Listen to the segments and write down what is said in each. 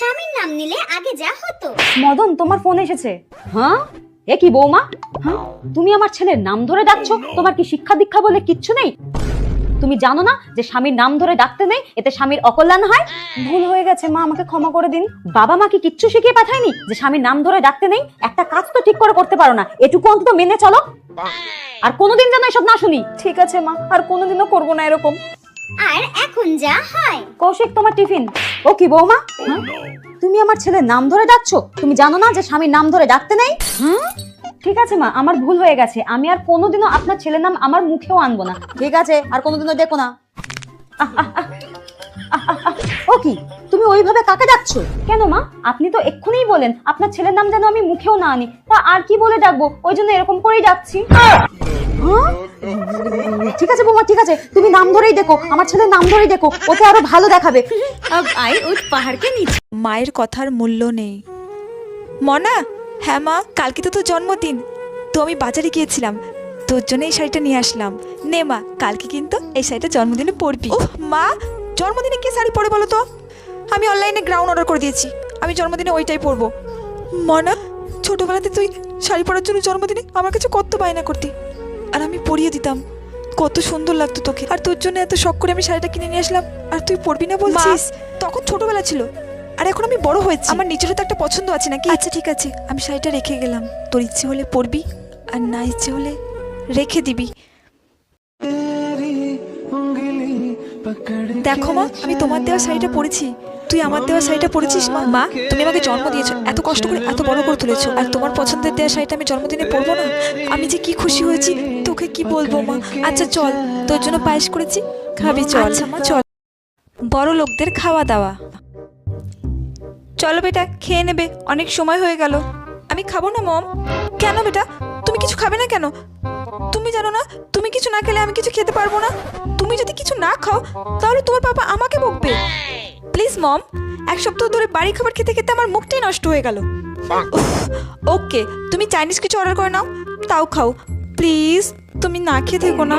স্বামীর নাম নিলে আগে যা হতো। মদন তোমার ফোন এসেছে। হ্যাঁ? এ কি বৌমা? হ্যাঁ? তুমি আমার ছেলের নাম ধরে ডাকছো? তোমার কি শিক্ষা দীক্ষা বলে কিচ্ছু নেই? তুমি জানো না যে স্বামীর নাম ধরে ডাকতে নেই এতে স্বামীর অকল্যাণ হয়? ভুল হয়ে গেছে মা আমাকে ক্ষমা করে দিন। বাবা মা কি কিচ্ছু শিখিয়ে পাঠায়নি যে স্বামীর নাম ধরে ডাকতে নেই? একটা কাজ তো ঠিক করে করতে পারো না। এটুকু অন্তত মেনে চলো। আর কোনোদিন যেন এসব না শুনি। ঠিক আছে মা আর কোনোদিনও করব না এরকম। আর এখন যা হয়। কৌশিক তোমার টিফিন। ও কি বৌমা? হ্যাঁ? তুমি আমার ছেলের নাম ধরে ডাকছো? তুমি জানো না যে স্বামীর নাম ধরে ডাকতে নেই? ঠিক আছে মা আমার ভুল হয়ে গেছে। আমি আর কোনোদিনও আপনার ছেলের নাম আমার মুখেও আনব না। ঠিক আছে আর কোনোদিনও দেখো না। ও কি তুমি ওইভাবে কাকে ডাকছো? কেন মা? আপনি তো এক্ষুনিই বলেন আপনার ছেলের নাম যেন আমি মুখেও না আনি। তা আর কি বলে ডাকবো? ওই জন্য এরকম করেই ডাকছি? ঠিক আছে বৌমা ঠিক আছে তুমি নাম ধরেই দেখো আমার ছেলের নাম ধরেই দেখো ওতে আরো ভালো দেখাবে अब आई उस पहाड़ के नीचे মায়ের কথার মূল্য নেই মনা হ্যাঁ মা কালকে তো তোর জন্মদিন তো আমি বাজারে গিয়েছিলাম তোর জন্য এই শাড়িটা নিয়ে আসলাম নে মা কালকে কিন্তু এই শাড়িটা জন্মদিনে পরবি ও মা জন্মদিনে কি শাড়ি পরে বলো তো আমি অনলাইনে গ্রাউন্ড অর্ডার করে দিয়েছি আমি জন্মদিনে ওইটাই পরবো মনা ছোটবেলাতে তুই শাড়ি পরার জন্য জন্মদিনে আমার কাছে কত বায়না করতি আর আমি পরিয়ে দিতাম। কত সুন্দর লাগতো তোকে। আর তোর জন্য এত শখ করে আমি শাড়িটা কিনে নিয়ে আসলাম। আর তুই পরবি না বলছিস? তখন ছোটবেলা ছিল। আর এখন আমি বড় হয়েছি। আমার নিজেরও তো একটা পছন্দ আছে নাকি? আচ্ছা ঠিক আছে। আমি শাড়িটা রেখে গেলাম। তোর ইচ্ছে হলে পরবি আর না ইচ্ছে হলে রেখে দিবি। দেখো মা আমি তোমার দেওয়া শাড়িটা পরেছি। তুই আমার দেওয়া শাড়িটা পরেছিস মা। মা তুমি আমাকে জন্ম দিয়েছ। এত কষ্ট করে এত বড় করে তুলেছো। আর তোমার পছন্দের দেওয়া শাড়িটা আমি জন্মদিনে পরবো না। আমি যে কি খুশি হয়েছি তোকে কি বলব মা? আচ্ছা চল তোর জন্য পায়েস করেছি। খাবি চল। আচ্ছা মা চল। বড় লোকদের খাওয়া দাওয়া। চলো বেটা খেয়ে নেবে। অনেক সময় হয়ে গেল। আমি খাব না মম? কেন বেটা? তুমি কিছু খাবে না কেন? তুমি জানো না তুমি কিছু না খেলে আমি কিছু খেতে পারব না। তুমি যদি কিছু না খাও তাহলে তোমার বাবা আমাকে বকবে। প্লিজ মম এক সপ্তাহ ধরে বাড়ি খাবার খেতে খেতে আমার মুখটাই নষ্ট হয়ে গেল। ওকে তুমি চাইনিজ কিছু অর্ডার করে নাও তাও খাও। প্লিজ তুমি না খেয়ে থেকো না।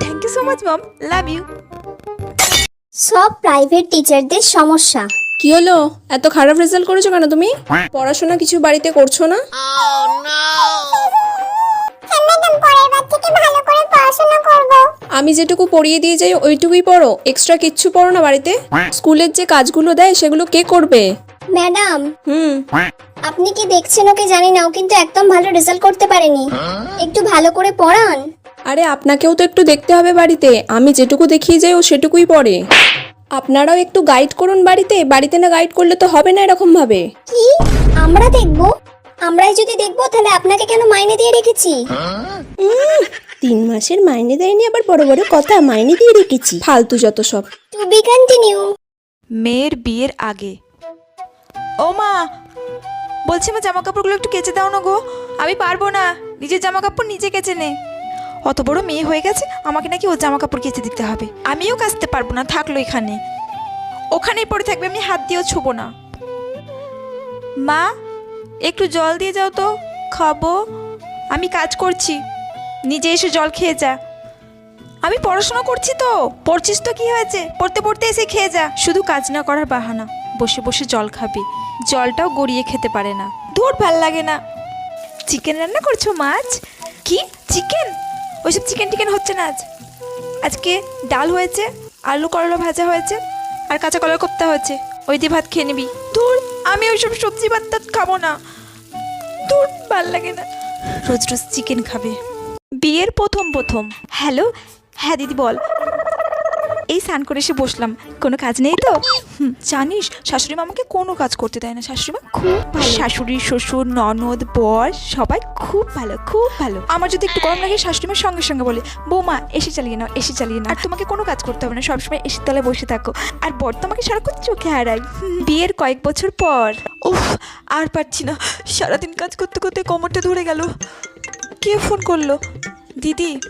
Thank you so much mom love you সব প্রাইভেট টিচারদের সমস্যা। কি হলো? এত খারাপ রেজাল্ট করেছ কেন তুমি? পড়াশোনা কিছু বাড়িতে করছ না? আমি যেটুকু পড়িয়ে দিয়ে যাই ওইটুকুই পড়ো। এক্সট্রা কিচ্ছু পড়ো না বাড়িতে। স্কুলের যে কাজগুলো দেয় সেগুলো কে করবে? ম্যাডাম হুম। আপনি কি দেখছেন ওকে? জানি না ও কিন্তু একদম ভালো রেজাল্ট করতে পারেনি। একটু ভালো করে পড়ান। আরে আপনাকেও তো একটু দেখতে হবে বাড়িতে। আমি যেটুকু দেখিয়ে যাই ও সেটুকুই পড়ে। আপনারাও একটু গাইড করুন বাড়িতে। বাড়িতে না গাইড করলে তো হবে না এরকম ভাবে কি? আমরা দেখব? আমরাই যদি দেখব তাহলে আপনাকে কেন মাইনে দিয়ে রেখেছি? তিন মাসের মাইনে দেয়নি আবার বড় বড় কথা মাইনে দিয়ে রেখেছি। ফালতু যত সব। টু বি কন্টিনিউ মেয়ের বিয়ের আগে। ও মা বলছি আমার জামা কাপড়গুলো একটু কেচে দাও না গো। আমি পারব না। নিজের জামা কাপড় নিজে কেচে নে। অত বড় মেয়ে হয়ে গেছে, আমাকে নাকি ওর জামা কাপড় কেচে দিতে হবে। আমিও কাচতে পারব না, থাকল এখানে। ওখানেই পড়ে থাকবে, আমি হাত দিয়েও ছুবো না। মা, একটু জল দিয়ে যাও তো, খাব। আমি কাজ করছি। নিজে এসে জল খেয়ে যা। আমি পড়াশোনা করছি তো। পড়ছিস তো কি হয়েছে? পড়তে পড়তে এসে খেয়ে যা। শুধু কাজ না করার বাহানা। বসে বসে জল খাবি। জলটাও গড়িয়ে খেতে পারে না। দূর ভালো লাগে না। চিকেন রান্না করছ, মাছ? কি? চিকেন? ওইসব চিকেন টিকেন হচ্ছে না আজ। আজকে ডাল হয়েছে, আলু করলা ভাজা হয়েছে, আর কাঁচা কলার কোপ্তা হয়েছে। ওই দিয়ে ভাত খেয়ে নিবি। দূর আমি ওইসব সবজি ভাত টাত খাব না। দূর ভালো লাগে না। রোজ রোজ চিকেন খাবে। বিয়ের প্রথম প্রথম। হ্যালো? হ্যাঁ দিদি বল। এই স্নান করে এসে বসলাম। কোনো কাজ নেই তো? জানিস শাশুড়ি মা আমাকে কোনো কাজ করতে দেয় না। শাশুড়ি মা খুব ভালো। শাশুড়ি, শ্বশুর, ননদ, বর, সবাই খুব ভালো খুব ভালো। আমার যদি একটু গরম লাগে শাশুড়ি মা সঙ্গে সঙ্গে বলে, বৌমা, এসে চালিয়ে নাও, এসে চালিয়ে নাও। আর তোমাকে কোনো কাজ করতে হবে না, সবসময় এসে তলায় বসে থাকো। আর বর তো আমাকে সারাক্ষণ চোখে হারাই বিয়ের কয়েক বছর পর। উফ, আর পারছি না। সারাদিন কাজ করতে করতে কোমরটা ধরে গেল। কে ফোন করল? দিদি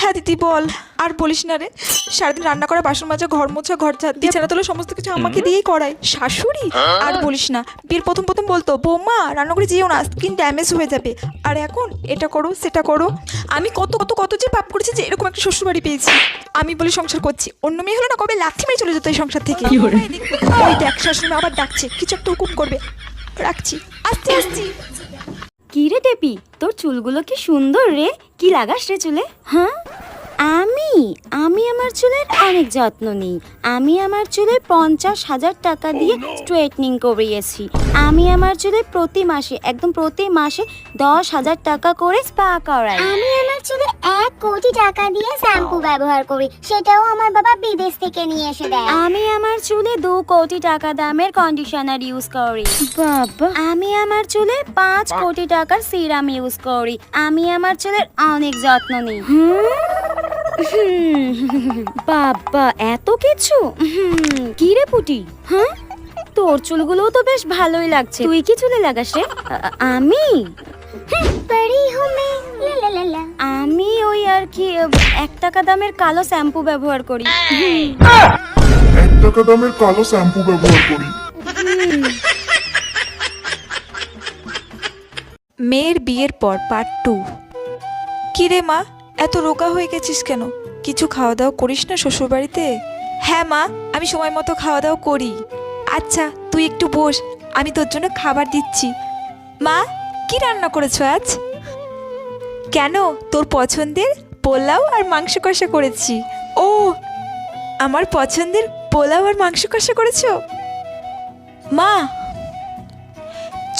হ্যাঁ দিদি বল। আর বলিস না রে সারাদিন রান্না করা বাসন মাজা ঘর মোছা ঘর ঝাড় বিছানা তোলা সমস্ত কিছু আমাকে দিয়েই করায়। শাশুড়ি? আর বলিস না বিয়ের প্রথম প্রথম বলতো বৌমা রান্না করে যেও না স্কিন ড্যামেজ হয়ে যাবে। আর এখন এটা করো সেটা করো। আমি কত কত কত যে পাপ করেছি যে এরকম একটা শ্বশুর বাড়ি পেয়েছি। আমি বলি সংসার করছি। অন্য মেয়ে হলো না কবে লাথি মেরে চলে যেত এই সংসার থেকে। ওই দেখ শাশুড়ি আবার ডাকছে কিছু একটা হুকুম করবে। রাখছি আসছি আসছি। কি রে টেপি তোর চুলগুলো কি সুন্দর রে? কি লাগাস রে চুলে? হ্যাঁ? আমি আমি আমার চুলের অনেক যত্ন নিই। আমি আমার চুলে পঞ্চাশ হাজার টাকা দিয়ে স্ট্রেটনিং করিয়েছি। আমি আমার চুলে প্রতি মাসে একদম প্রতি মাসে দশ হাজার টাকা করে স্পা করাই। আমি আমার চুলে এক কোটি টাকা দিয়ে শ্যাম্পু ব্যবহার করি। সেটাও আমার বাবা বিদেশ থেকে নিয়ে এসে দেয়। আমি আমার চুলে দু কোটি টাকা দামের কন্ডিশনার ইউজ করি। বাবা। আমি আমার চুলে পাঁচ কোটি টাকার সিরাম ইউজ করি। আমি আমার চুলের অনেক যত্ন নিই। হুম, বাবা এত কিছু? হুম, কি রে পুটি? হ্যাঁ? তোর চুলগুলোও তো বেশ ভালোই লাগছে। তুই কি চুলে লাগাস রে? আমি? আমি ওই আর কি এক টাকা দামের কালো শ্যাম্পু ব্যবহার করি। এক টাকা দামের কালো শ্যাম্পু ব্যবহার করি। মেয়ের বিয়ের পর পার্ট টু কি রে মা? এত রোগা হয়ে গেছিস কেন? কিছু খাওয়া দাওয়া করিস না শ্বশুরবাড়িতে? হ্যাঁ মা, আমি সময় মতো খাওয়া দাওয়া করি। আচ্ছা তুই একটু বস, আমি তোর জন্য খাবার দিচ্ছি। মা, কি রান্না করেছ আজ? কেন? তোর পছন্দের পোলাও আর মাংস কষা করেছি। ও, আমার পছন্দের পোলাও আর মাংস কষা করেছ? মা,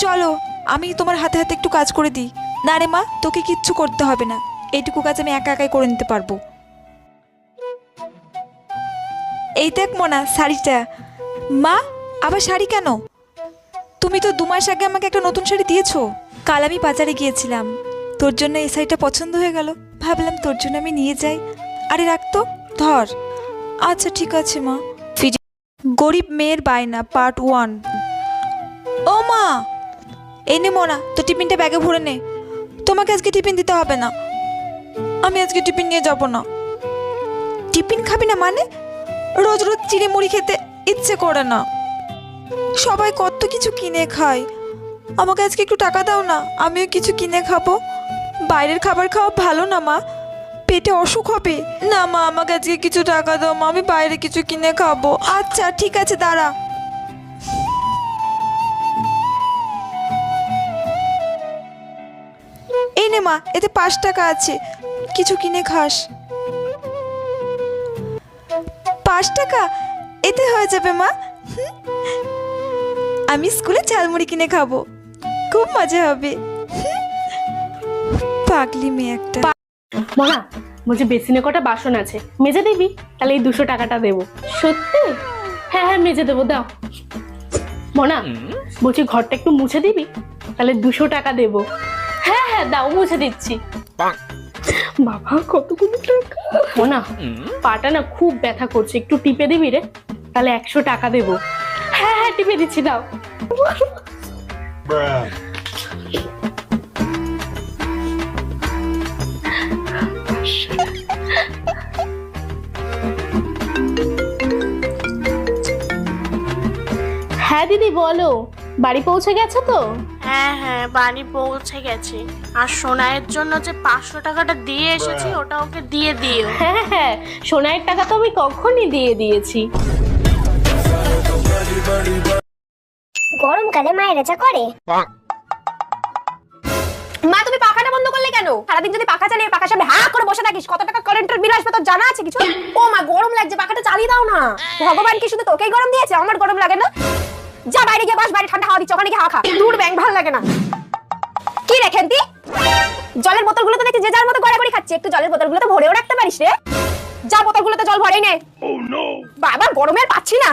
চলো, আমি তোমার হাতে হাতে একটু কাজ করে দিই। না রে মা, তোকে কিচ্ছু করতে হবে না। এইটুকু কাজ আমি একা একাই করে নিতে পারব। এই দেখ মোনা, শাড়িটা। মা, আবার শাড়ি কেন? তুমি তো দু মাস আগে আমাকে একটা নতুন শাড়ি দিয়েছ। কাল আমি বাজারে গিয়েছিলাম। তোর জন্য এই শাড়িটা পছন্দ হয়ে গেল। ভাবলাম তোর জন্য আমি নিয়ে যাই। আরে রাখতো ধর। আচ্ছা ঠিক আছে, মা। গরিব মেয়ের বায়না পার্ট ওয়ান ও মা! এই নে মোনা তো টিফিনটা ব্যাগে ভরে নে। তোমাকে আজকে টিফিন দিতে হবে না। আমি আজকে টিফিন নিয়ে যাব না। টিফিন খাবি না মানে? রোজ রোজ চিড়ে মুড়ি খেতে ইচ্ছে করে না। সবাই কত কিছু কিনে খায়। আমাকে আজকে একটু টাকা দাও না, আমিও কিছু কিনে খাব। বাইরের খাবার খাওয়া ভালো না, মা। পেটে অসুখ হবে। না, মা, আমাকে আজকে কিছু টাকা দাও, মা, আমি বাইরে কিছু কিনে খাব। আচ্ছা ঠিক আছে, দাঁড়া। এই নে, মা, এতে পাঁচ টাকা আছে। কিছু কিনে খাস। পাঁচ টাকা? এতে হয়ে যাবে মা। আমি স্কুলে ঝালমুড়ি কিনে খাব। খুব মজা হবে? পাগলি মেয়ে একটা। মনা বলছি বেসিনে কটা বাসন আছে। মেজে দিবি? তাহলে এই দুশো টাকাটা দেবো। সত্যি? হ্যাঁ হ্যাঁ মেজে দেবো দাও। মনা বলছি ঘরটা একটু মুছে দিবি? তাহলে দুশো টাকা দেবো। হ্যাঁ হ্যাঁ দাও মুছে দিচ্ছি। বাবা কতগুলো টাকা? মনা পাটা না খুব ব্যথা করছে। একটু টিপে দিবি রে? তাহলে একশো টাকা দেবো। হ্যাঁ হ্যাঁ টিপে দিচ্ছি দাও। হ্যাঁ দিদি বলো। বাড়ি পৌঁছে গেছে তো? হ্যাঁ হ্যাঁ বাড়ি পৌঁছে গেছে। আর সোনাইয়ের জন্য যে পাঁচশো টাকাটা দিয়ে এসেছি ওটা ওকে দিয়ে দিও। হ্যাঁ হ্যাঁ সোনার টাকা তো আমি কখনই দিয়ে দিয়েছি। গরমকালে মায়েরা যা করে। মা তুমি পাখাটা বন্ধ করলে কেন? সারাদিন যদি পাখা চালিয়ে পাখার সামনে হা করে বসে থাকিস কত টাকা কারেন্টের বিল আসবে তোর জানা আছে কিছু? ও মা গরম লাগছে পাখাটা চালিয়ে দাও না। ভগবান কি শুধু তোকেই গরম দিয়েছে? আমার গরম লাগে না। যা বাইরে গিয়ে বাস বাইরে ঠান্ডা হাওয়া দিচ্ছে ওখানে গিয়ে হাওয়া খা। দূর ব্যাং ভালো লাগে না। কি রে খেন্তি? জলের বোতলগুলো তো দেখছি যে যার মতো গড়াগড়ি খাচ্ছে একটু জলের বোতলগুলো তো ভরেও রাখতে পারিস রে। যা বোতলগুলোতে জল ভরেই নে। বাবা গরমে আর পাচ্ছি না।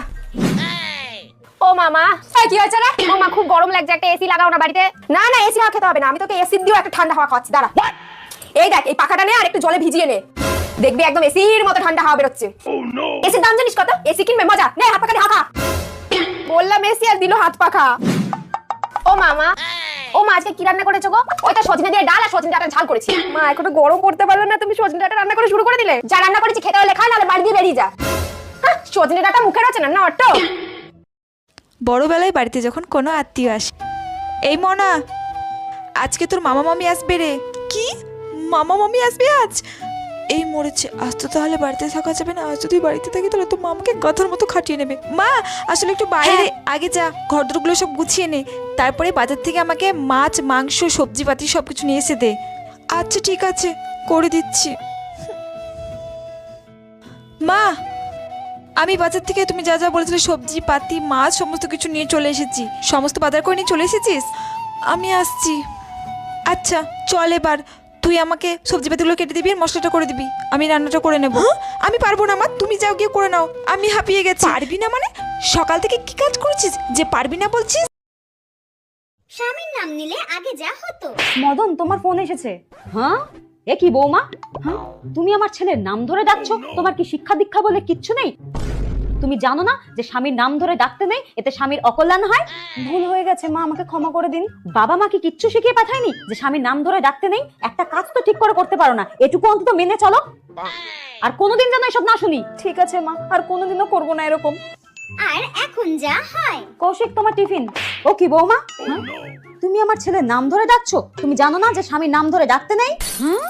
ও মামা এই কি হয়েছে রে? ও মা খুব গরম লাগছে একটা এসি লাগাও না বাড়িতে। না না এসি হাওয়া খেতে হবে না আমি তোকে এসি দিয়েও একটা ঠান্ডা হাওয়া খাওয়াচ্ছি দাঁড়া। এই দেখ এই পাখাটা নে আর একটু জলে ভিজিয়ে নে। দেখবি একদম এসির মতো ঠান্ডা হাওয়া বেরোচ্ছে। এসির দাম জানিস কত? এসি কিনবে মজা। নে হাত পাখা দিয়ে হাঁকা বললাম এসি আর দিল হাত পাখা। ও মামা ও মা আজকে কি রান্না করেছ গো? ওইটা সজনে দিয়ে ডাল আর সজনে ডাটা ঝাল করেছি। মা এখনও গরম পড়তে পারল না তুমি সজনে ডাটা রান্না করে শুরু করে দিলে। যা রান্না করেছি খেতে হলে খা নাহলে বাড়ি দিয়ে বেরিয়ে যা। সজনে ডাটা মুখে রয়েছে না না অটো। বড়বেলায় বাড়িতে যখন কোনো আত্মীয় আসে এই মনা আজকে তোর মামা মামি আসবে রে। কি? মামা মামি আসবে আজ? এই মরেছে আজ তো তাহলে বাড়িতে থাকা যাবে না আজ যদি বাড়িতে থাকি তাহলে তো মামাকে গাথার মতো খাটিয়ে নেবে। মা আসলে একটু বাইরে আগে যা ঘরদোরগুলো সব গুছিয়ে নে তারপরে বাজার থেকে আমাকে মাছ মাংস সবজিপাতি সব কিছু নিয়ে এসে দে। আচ্ছা ঠিক আছে করে দিচ্ছি। মা আমি বাজার থেকে তুমি যা যা বলেছিলে সবজি পাতি মাছ সমস্ত কিছু নিয়ে চলে এসেছি। সমস্ত বাজার করে নিয়ে চলে এসেছিস? আমি আসছি। আচ্ছা চল এবার। তুই আমাকে সবজি পাতিগুলো কেটে দিবি আর মশলাটা করে দিবি। আমি রান্নাটা করে নেব। আমি পারব না মা। তুমি যাও গিয়ে করে নাও। আমি হাঁপিয়ে গেছি। পারবি না মানে? সকাল থেকে কি কাজ করেছিস? যে পারবি না বলছিস? স্বামীর নাম নিলে আগে যা হতো। মদন তোমার ফোন এসেছে। হ্যাঁ? এ কি বৌমা? হ্যাঁ? তুমি আমার ছেলের নাম ধরে ডাকছো? তোমার কি শিক্ষা দীক্ষা বলে কিচ্ছু নেই? তুমি জানো না যে স্বামীর নাম ধরে ডাকতে নেই এতে স্বামীর অকল্যাণ হয়? ভুল হয়ে গেছে মা আমাকে ক্ষমা করে দিন। বাবা মা কি কিচ্ছু শিখিয়ে পাঠায়নি যে স্বামীর নাম ধরে ডাকতে নেই? একটা কাজ তো ঠিক করে করতে পারো না। এটুকু অন্তত মেনে চলো। আর কোনোদিন যেন এসব না শুনি। ঠিক আছে মা আর কোনোদিনও করব না এরকম। আর এখন যা হয়। কৌশিক তোমার টিফিন। ও কি বৌমা? হ্যাঁ? তুমি আমার ছেলের নাম ধরে ডাকছো? তুমি জানো না যে স্বামীর নাম ধরে ডাকতে নেই? হ্যাঁ?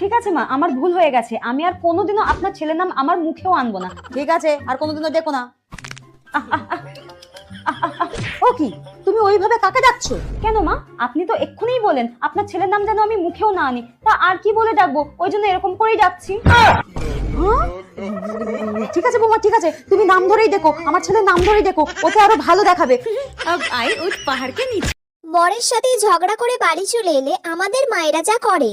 ঠিক আছে মা আমার ভুল হয়ে গেছে। আমি আর কোনোদিনও আপনার ছেলের নাম আমার মুখেও আনব না। ঠিক আছে আর কোনোদিনও দেখো না। ও কি তুমি ওইভাবে কাকে ডাকছো? কেন মা আপনি তো এক্ষুনিই বলেন আপনার ছেলের নাম যেন আমি মুখেও না আনি। তা আর কি বলে ডাকবো? ওই জন্য এরকম করেই ডাকছি। হ্যাঁ? ঠিক আছে বৌমা ঠিক আছে। তুমি নাম ধরেই দেখো আমার ছেলের নাম ধরেই দেখো ওকে আরও ভালো দেখাবে। আই ওই পাহাড়কে নিচে। বরের সাথে ঝগড়া করে বাড়ি চলে এলে আমাদের মায়েরা যা করে।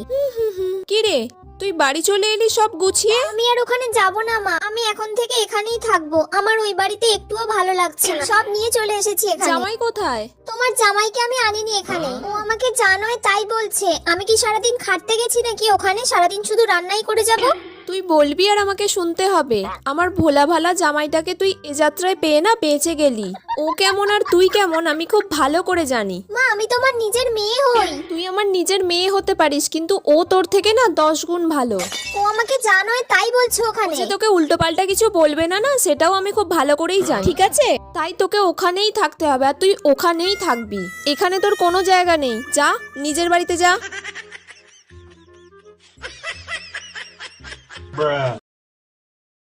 কি রে? তুই বাড়ি চলে এলি সব গুছিয়ে? আমি আর ওখানে যাব না মা। আমি এখন থেকে এখানেই থাকব। আমার ওই বাড়িতে একটুও ভালো লাগছে না। সব নিয়ে চলে এসেছি এখানে। জামাই কোথায়? তোমার জামাইকে আমি আনিনি এখানে। ও আমাকে জানোয় তাই বলছে। আমি কি সারাদিন খাটতে গেছি নাকি? ওখানে সারাদিন শুধু রান্নাই করে যাব? তুই বলবি আর আমাকে শুনতে হবে। আমার ভোলা ভালা জামাইটাকে তুই এ যাত্রায় পেয়ে না বেঁচে গেলি। ও কেমন আর তুই কেমন আমি খুব ভালো করে জানি। মা আমি তোমার নিজের মেয়ে হই। তুই আমার নিজের মেয়ে হতে পারিস কিন্তু ও তোর থেকে না দশ গুণ ভালো। ও আমাকে জানোয় তাই বলছো ওখানে। যে তোকে উল্টোপাল্টা কিছু বলবে না না সেটাও আমি খুব ভালো করেই জানি। ঠিক আছে। তাই তোকে ওখানেই থাকতে হবে আর তুই ওখানেই থাকবি। এখানে তোর কোনো জায়গা নেই। যা নিজের বাড়িতে যা। Bruh.